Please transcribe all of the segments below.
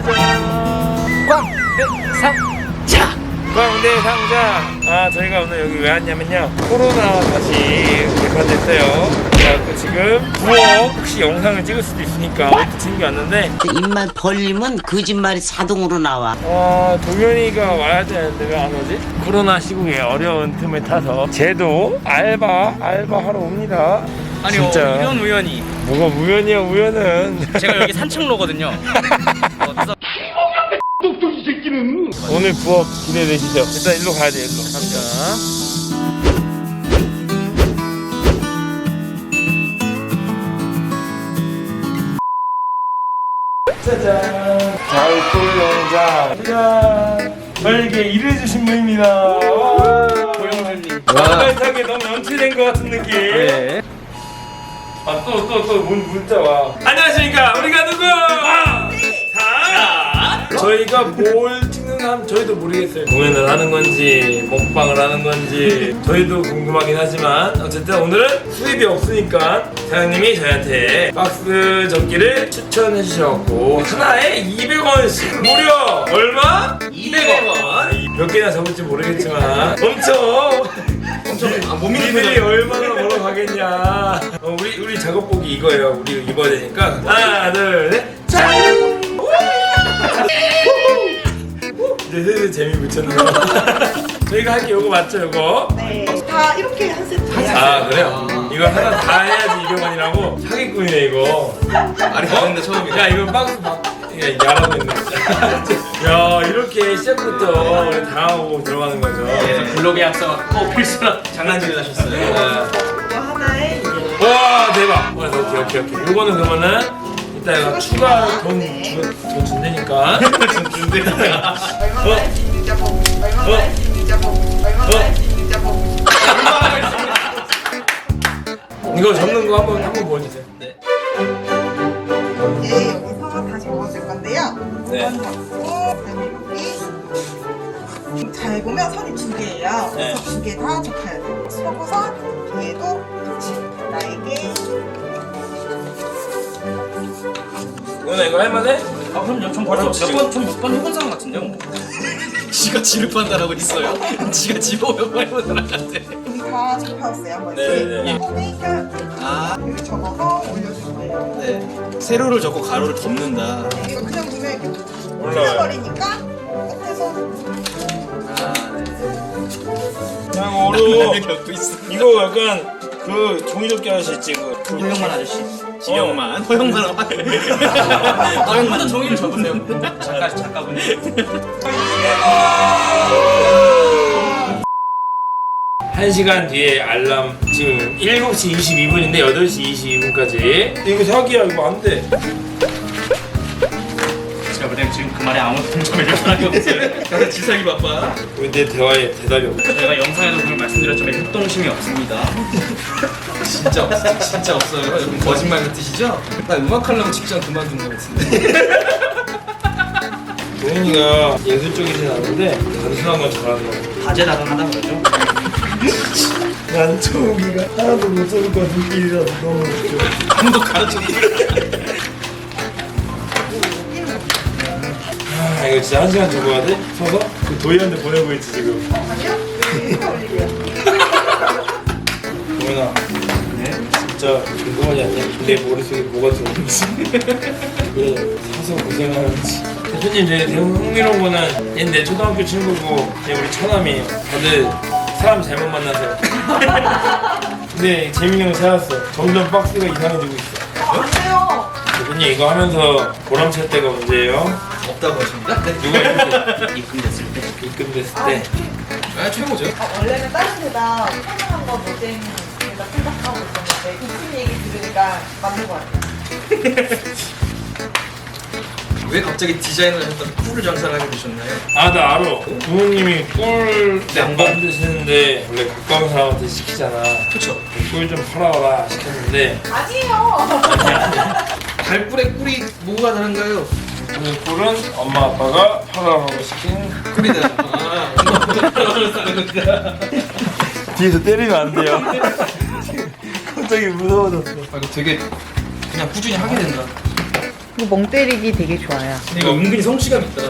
짜잔. 광대상자. 광대상자. 아 저희가 오늘 여기 왜 왔냐면요. 코로나 다시 개판됐어요. 그래갖고 지금 9억 혹시 영상을 찍을 수도 있으니까 어디 챙겨왔는데 입만 벌리면 거짓말이 자동으로 나와. 아 동현이가 와야 되는데 왜 안 오지? 코로나 시국에 어려운 틈을 타서 쟤도 알바 알바 하러 옵니다. 아니요 진짜 이런 우연이 뭐가 우연이야 우연은. 제가 여기 산책로거든요 어, 그래서 오늘 부업 기대되시죠? 일단 일로 가야 돼 일로. 갑니다. 짜잔. 자울골 영장. 짜잔. 저에게 일을 주신 분입니다. 고영사님. 완벽하게 너무 연출된 것 같은 느낌. 네. 아또 또 또 문 문자 와. 안녕하십니까. 우리가 누구? 아, 자, 저희가 뭘 찍는 사람 저희도 모르겠어요. 공연을 하는 건지 먹방을 하는 건지 저희도 궁금하긴 하지만 어쨌든 오늘은 수입이 없으니까 사장님이 저희한테 박스 접기를 추천해 주셔갖고 하나에 200원씩 무려 얼마? 200원. 몇 개나 접을지 모르겠지만 엄청 아, 니들이 얼마나 벌어 가겠냐. 어, 우리 우리 작업복이 이거예요. 우리 입어야 되니까. 하나, 둘, 셋. 짠. 슬슬 재미 붙였네요. 저희가 할게 이거 맞죠, 이거? 네. 다 이렇게 한 세트예요. 아 그래요? 이거 하나 다 해야지 200원이라고 사기꾼이네 이거. 아니 봤는데 처음이야 야 이거 박스 막. 야 야라고 했네. 야 이렇게 시작부터 우리 당하고 들어가는 거죠. 그래서 블로그에 앞서갖고 필수라 장난질을 하셨어요 네. 이거 하나에 이제 와 대박. 와 오케이 오케이 오케이. 요거는 그러면은 이따 이거 추가 돈, 주, 돈 준대니까. 준대니까. 얼마나 할수 있는 자복, 얼마나 어? 할수 있는 자복, 얼마나 어? 할수 있는 자복. 이거 접는 거 한번 한번 보여주세요. 이제 여기서 다시 먹어줄 건데요. 네. 그다음에 여기 잘 보면 선이 두 개예요. 네. 그래서 두개다 접혀야 돼요. 서고선 뒤에도 같이 나에게 누나 이거 할만해? 아 그럼요 전 벌써 몇번전몇번 해본 사람 같은데요 뭐. 지가 지를 판다라고 있어요 지가 집어 몇번 해본 사람 같아 이미 다 접혔어요. 한번 네, 네. 홈메이커 아 여기 접어서 올려줄 거예요. 네. 세로를 접고 가로를 덮는다 이거 그냥 두면 이렇게 올라와요. 흘러버리니까 끝에서 아 그냥 네. 어려. 격도 있어 이거 약간 그 종이접기 아저씨 그. 그 허영만 아저씨 지영만. 허영만 허영만 종이를 접으세요. 작가 작가분 한 시간 뒤에 알람 지금 7시 22분인데 8시 22분까지. 이거 사기야 이거 안 돼. 말에 아무 좀 해줄 사람이 없어요 그래서 지석이 바빠 왜내 대화에 대답이 없어? 제가 영상에도 그걸 말씀드렸지만 협동심이 없습니다. 진짜 없어, 진짜 없어요. 여러분 거짓말 같으시죠? 나 음악 하려면 직장 그만둔 거 같은데. 동현이가 예술 쪽이진 않은데 단순한 건 잘하는 거. 다재다능 하다 그러죠? 난 초기가 하나도 못 써볼 것 같은 길이라서 너무 웃겨. 아무도 가르쳐 아 이거 진짜 한 시간 접어야 돼? 서서? 그 도희한테 보내고 있지 지금. 동현아. 네? 진짜 궁금하지 않냐? 내 머릿속에 뭐가 들어오는지. 왜 사서 고생하는지. 대표님 되게 되게 흥미로운 거는 얘내 초등학교 친구고 얘 우리 처남이에요. 다들 사람 잘못 만나서. 근데 재민이 형 찾았어. 점점 박스가 이상해지고 있어. 어, 안 돼요. 대표님 이거 하면서 보람찰 때가 언제예요? 없다고 하십니까? 네. 누가 이렇게 입금됐을 때. 입금됐을 때? 아, 최고죠. 아, 원래는 다른 데다 편안한 거 노잼 제가 생각하고 있었는데 이쁜 얘기 들으니까 맞는 것 같아요. 왜 갑자기 디자인을 했던 꿀을 장사를 하게 되셨나요? 아 나 알아 부모님이 꿀 양반 드시는데 원래 가까운 사람한테 시키잖아 그쵸. 꿀 좀 팔아와라 시켰는데 아니에요. 달꿀에 꿀이 뭐가 다른가요? 그 꿀은 엄마 아빠가 팔아라고 시킨 꿀이다. 아, 뒤에서 때리면 안 돼요 갑자기 무서워졌어 아, 이거 되게 그냥 꾸준히 하게 된다. 이거 멍 때리기 되게 좋아요. 근데 이거 은근히 성취감 있다.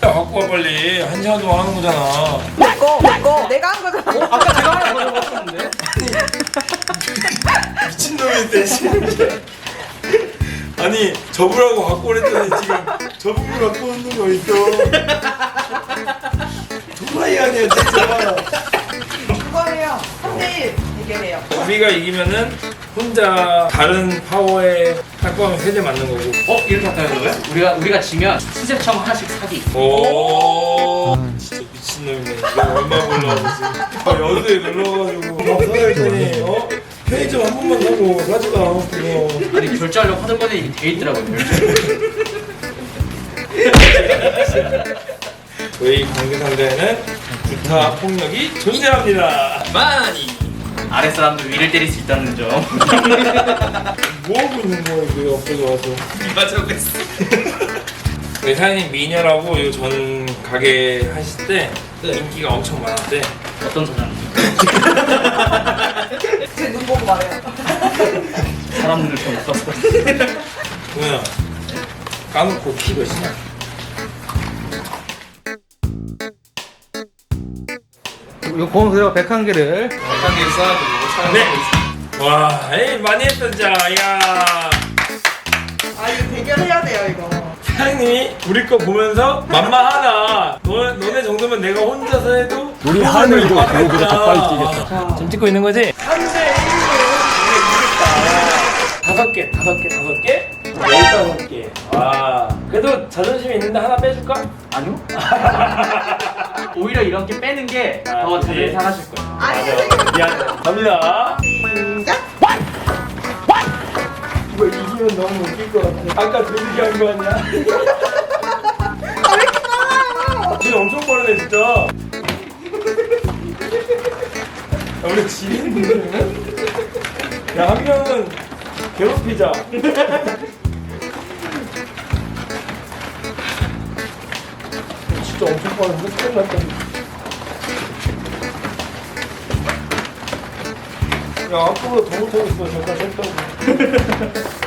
갖고 와 빨리 한 시간 동안 하는 거잖아 내꺼 내꺼 내가 한 거잖아. 아까 제가 하나 가져갔었는데. 미친놈인데 진짜 아니 접으라고 갖고 오랬더니 지금 거 갖고 오는 거 있어 도라이 아니야 진짜 그거예요. 3대1 대결해요. 우리가 이기면은 혼자 다른 파워에 할 거면 세대 맞는 거고 어 이렇게 할까요 그러면? 우리가 우리가 지면 수제청 하나씩 사기. 오 진짜 미친놈이네 너 얼마 벌려고 아 여수에 놀러가지고 막 사야 되니 어? 편의점 한 번만 사지도 않았고 그거 아니 결제하려고 하던 건데 이게 돼 있더라고요. 결제. 저희 관계 상대에는 구타 폭력이 존재합니다 많이. 아래 사람들 위를 때릴 수 있다는 점. 뭐 하고 있는 거야 이게 옆에 와서 저고 있어. 우리 사장님 미녀라고 이 전 가게 하실 때 인기가 엄청 많았대 어떤 사람? 제 눈 보고 말해요. 사람들을 좀 없어서. 동현아 까놓고 키 몇이냐? 이거 보면 그대로 101개를 101개 쌓아두고 네. 와 에이 많이 했다 진짜 야아 이거 대결해야 돼요 이거. 사장님이 우리 거 보면서 만만하다 너, 너네 정도면 내가 혼자서 해도 우리 하늘도 그거보다 더 빨리 뛰겠다. 지금 찍고 있는 거지? 다섯 개 다섯 개 다섯 개 열다섯 개 와 그래도 자존심이 있는데 하나 빼줄까? 아니요? 오히려 이렇게 빼는 게더 아, 자존심 예. 상하실 거예요. 아니 미안 갑니다 시작. 이거 이기면 너무 웃길 것 같아 아까 들리게 한거 아니야? 아, 왜 이렇게 빨라요? 진짜 엄청 빠르네 진짜 야, 우리 지인들은 야한 명은 괴롭히자. 진짜 엄청 빠른데? 큰일 났다. 야 앞으로 더 못하겠어. 잠깐 했다고.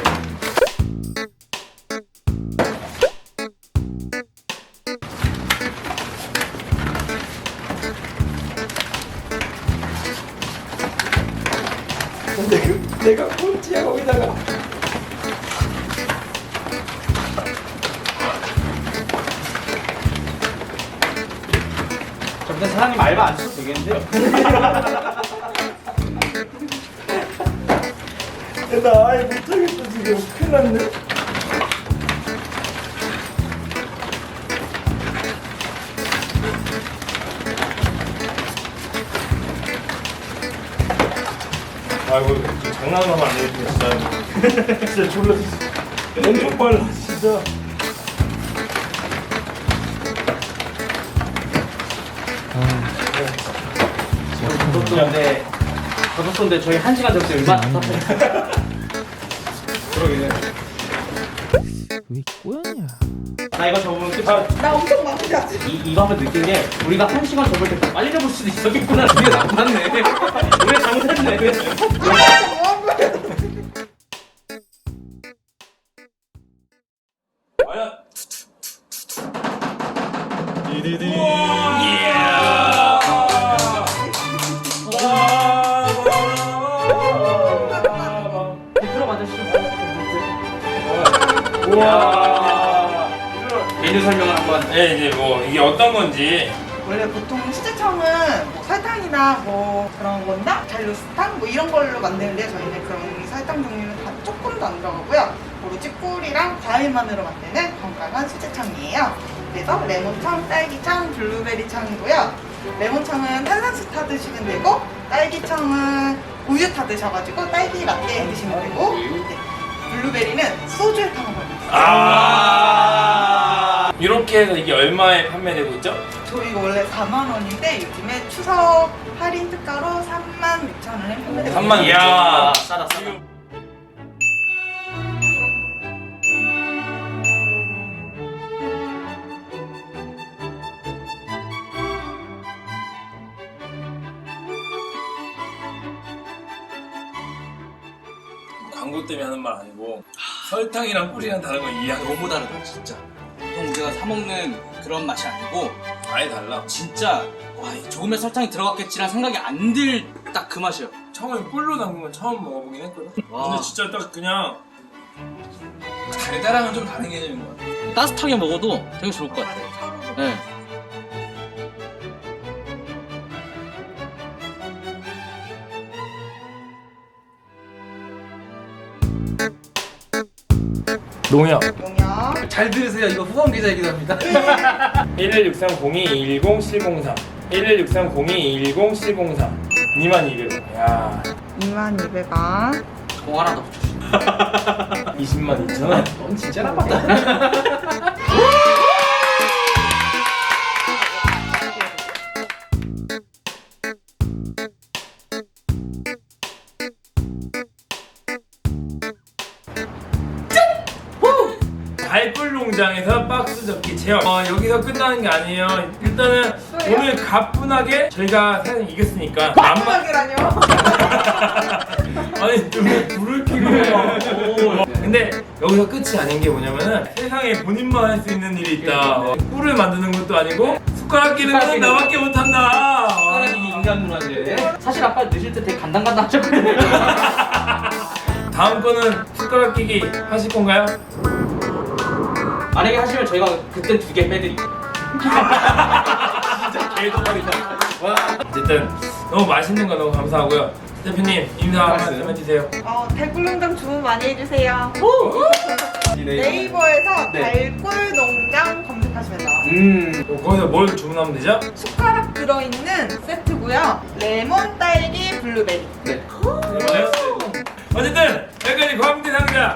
그 내가 사장님 알바 안 써도 되겠는데요? 나 아예 못하겠어 지금. 큰일 났네. 아이고 좀 장난하면 안 되겠다 진짜. 진짜 졸라 엄청 빨라 진짜 저도 근데 저도 근데 저희 한 시간 됐어요. 얼마나 답답해. 그러게 왜 꼬였냐? 나 이거 접으면 끝이야. 나 엄청 많이 이, 이거 하면 느낀 게 우리가 한 시간 접을 때더 빨리 접을 수도 있었겠구나. 우리가 나빴네. 우리가 잘못했네. 우와 메뉴 설명을 한번. 네 이제 뭐 이게 어떤 건지 원래 보통 수제청은 뭐 설탕이나 뭐 그런 건다 잔류스탕 뭐 이런 걸로 만드는데 저희는 그런 설탕 종류는 다 조금도 안 들어가고요. 오로지 꿀이랑 과일만으로 만드는 건강한 수제청이에요. 그래서 레몬청, 딸기청, 블루베리청이고요. 레몬청은 탄산수 타 드시면 되고 딸기청은 우유 타 드셔가지고 딸기 라떼 드시면 되고 네. 블루베리는 소주에 타 먹어요. 아 이렇게 해서 이게 얼마에 판매되고 있죠? 저희가 원래 4만 원인데 요즘에 추석 할인 특가로 3만 6천 원에 판매되고 3만 이야, 6천 싸다, 싸다. 설탕이랑 꿀이랑 다른 거 이해하고 너무 다르다 진짜. 보통 우리가 사 먹는 그런 맛이 아니고 아예 달라. 진짜 와 조금의 설탕이 들어갔겠지라는 생각이 안 들 딱 그 맛이에요. 처음에 꿀로 담근 건 처음 먹어보긴 했거든. 와. 근데 진짜 딱 그냥 달달함은 좀 다른 개념인 것 같아. 따뜻하게 먹어도 되게 좋을 것 같아요. 차로 네. 농협 용역. 잘 들으세요. 이거 후원 기자이기도 합니다. 116302107003 116302107003 22,200원 야 2200원. 공 하나 더 붙여주세요. 20만 2천원 넌 진짜 나빴다. 체험 어, 여기서 끝나는 게 아니에요 일단은? 오늘 가뿐하게 저희가 사실 이겼으니까 안마 한방이라뇨? 아니 좀 불을 켜고 오. 근데 여기서 끝이 아닌 게 뭐냐면은 세상에 본인만 할 수 있는 일이 있다 어, 꿀을 만드는 것도 아니고 숟가락 끼는 건 나밖에 못한다 이게 인간 문화재. 사실 아까 늦을 때 되게 간당간당 하셨거든요. 다음 거는 숟가락 끼기 하실 건가요? 만약에 하시면 저희가 그때 두 개 빼드릴게요. 진짜 개도발이다. 와. 어쨌든 너무 맛있는 거 너무 감사하고요 대표님 인사 한 말씀 해주세요 어, 달꿀농장 주문 많이 해주세요. 네이버에서 네. 달꿀농장 검색하시면 나와요. 음. 어, 거기서 뭘 주문하면 되죠? 숟가락 들어있는 세트고요. 레몬, 딸기, 블루베리. 네. 어쨌든 여기까지 광대 상자